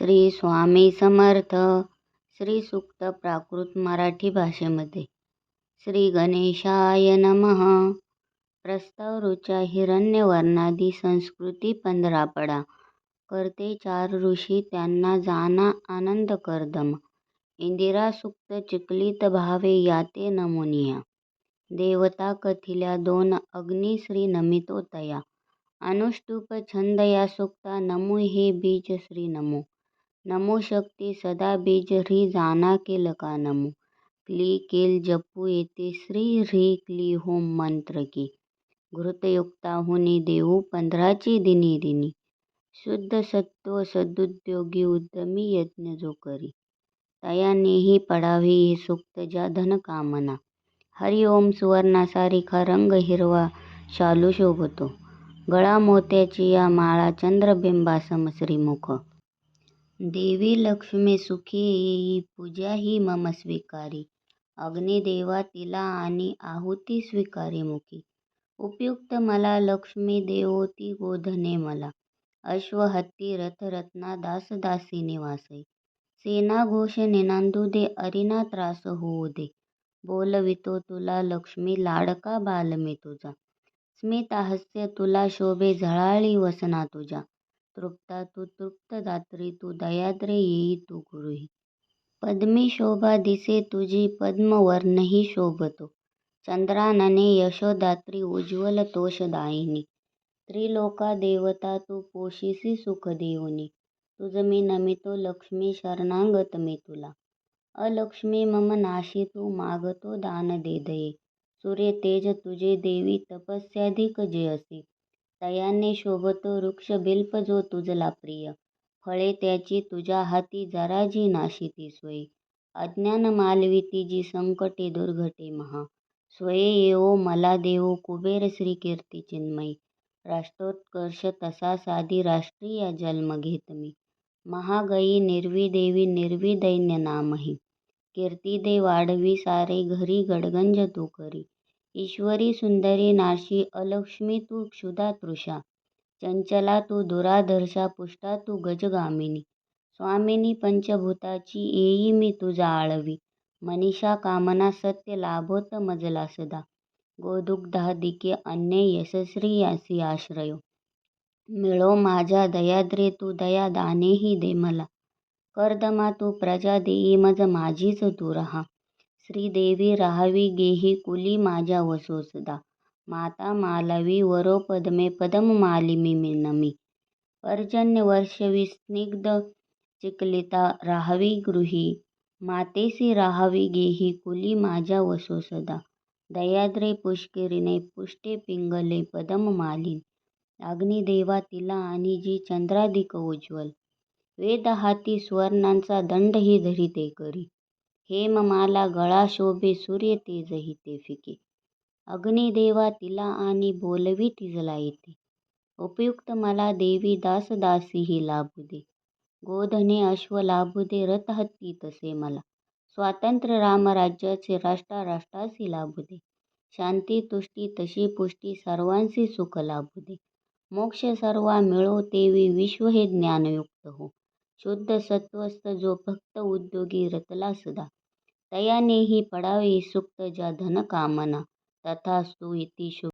श्री स्वामी समर्थ. श्री सुक्त प्राकृत मराठी भाषेमध्ये. श्री गणेशाय नमः. प्रस्ताव ऋचा हिरण्यवर्णादी संस्कृती पंधरापडा. करते चार ऋषी त्यांना जाना आनंद करदम. इंदिरा सुक्त चिकलित भावे याते नमुनिया. देवता कथिल्या दोन अग्नी श्री नमितो तया अनुष्टुप छंद या सुक्ता नमो हे बीज श्री नमो. नमो शक्ती सदा बीज ह्री जाना के लका नमो। क्ली केल जपू येते श्री ह्री क्ली होम मंत्र की। घृतयुक्ता हुनी देऊ पंधराची दिनी दिनी। शुद्ध सत्व सदुद्योगी उद्यमी यज्ञ जो करी। तयानेही पडावी हे सुक्त ज्या धन कामना। हरि ओम सुवर्णासारिखा रंग हिरवा शालू शोभतो। गळा मोत्याची या माळा चंद्रबिंबासम श्रीमुख। देवी लक्ष्मी सुखी पूजा ही मम स्वीकारी. अग्निदेवा तिला आणि आहुती स्वीकारी मुखी. उपयुक्त मला लक्ष्मी देवोती गोधने मला. अश्वहत्ती रथ रत्ना दास दासी निवासई सेना घोष निनांदू दे अरिना त्रास होऊ दे. बोलवितो तुला लक्ष्मी लाडका बाल मी तुझा स्मितहास्य तुला शोभे झळाळी वसना तुझ्या तृप्ता तू तृप्त दात्री तू दयाद्रे येई तू गुरुही. पद्मी शोभा दिसे तुझी पद्मवर्णही शोभतो. चंद्रानने यशोदात्री उज्ज्वल तोषदायिनी त्रिलोका देवता तू पोशिसी सुख देऊनी. तुझ मी नमितो लक्ष्मी शरणांगत मी तुला. अलक्ष्मी मम नाशी तू मागतो दान दे दये. सूर्य तेज तुझे देवी तपस्याधिक जे असे. तयाने शोभतो वृक्ष बिल्प जो तुझला प्रिय. फळे त्याची तुझ्या हाती जरा जी नाशिती सोयी. अज्ञान मालविती जी संकटे दुर्घटे महा. स्वये येवो मला देवो कुबेर श्री कीर्ती चिन्मयी. राष्ट्रोत्कर्ष तसा साधी राष्ट्रीय जन्म घेत मी. महागई निर्वी देवी नामही. कीर्ती दे वाढवी सारे घरी गडगंज तू करी. ईश्वरी सुंदरी नाशी अलक्ष्मी तू क्षुधा तृषा चंचला तू दुराधर्षा पुष्टा तू गजगामिनी. स्वामिनी पंचभूताची येई मी तुझा आळवी. मनीषा कामना सत्य लाभोत मजला सदा. गोदुग्धादिके अन्य यशस्वी यासी आश्रयो. मिळो माझ्या दयाद्रे तू दया दानेही दे मला. कर्दमा तू प्रजा देई मज माझीच तू रहा. श्रीदेवी राहावी गेही कुली माझ्या वसो माता मालवी वरो पद्मे मालिमी नमी. पर्जन्य वर्षवी स्निग्ध चिकलिता राहावी गृही. मातेसी राहावी गेही कुली माझ्या वसोसदा दयाद्रे पुष्करिणे पुष्टे पिंगले पदम मालिन. अग्निदेवा तिला आणि जी चंद्राधिक उज्ज्वल. वेद हाती सुवर्णांचा दंडही धरिते करी. हेममाला गळा शोभे सूर्य तेजही ते फिके. अग्निदेवा तिला आणि बोलवी तिजला येते उपयुक्त मला देवी दास दासीही लाभू दे. गोधने अश्व लाभू दे रथ हत्ती तसे मला. स्वातंत्र्य रामराज्याचे राष्ट्रा राष्ट्रासी लाभू दे. शांती तुष्टी तशी पुष्टी सर्वांशी सुख लाभू दे. मोक्ष सर्वा मिळो तेवी विश्व हे ज्ञानयुक्त हो. शुद्ध सत्वस्थ जो भक्त उद्योगी रतला सदा. तयानेही पडावी सुप्त ज्या धन कामना तथास्तु इति शुभ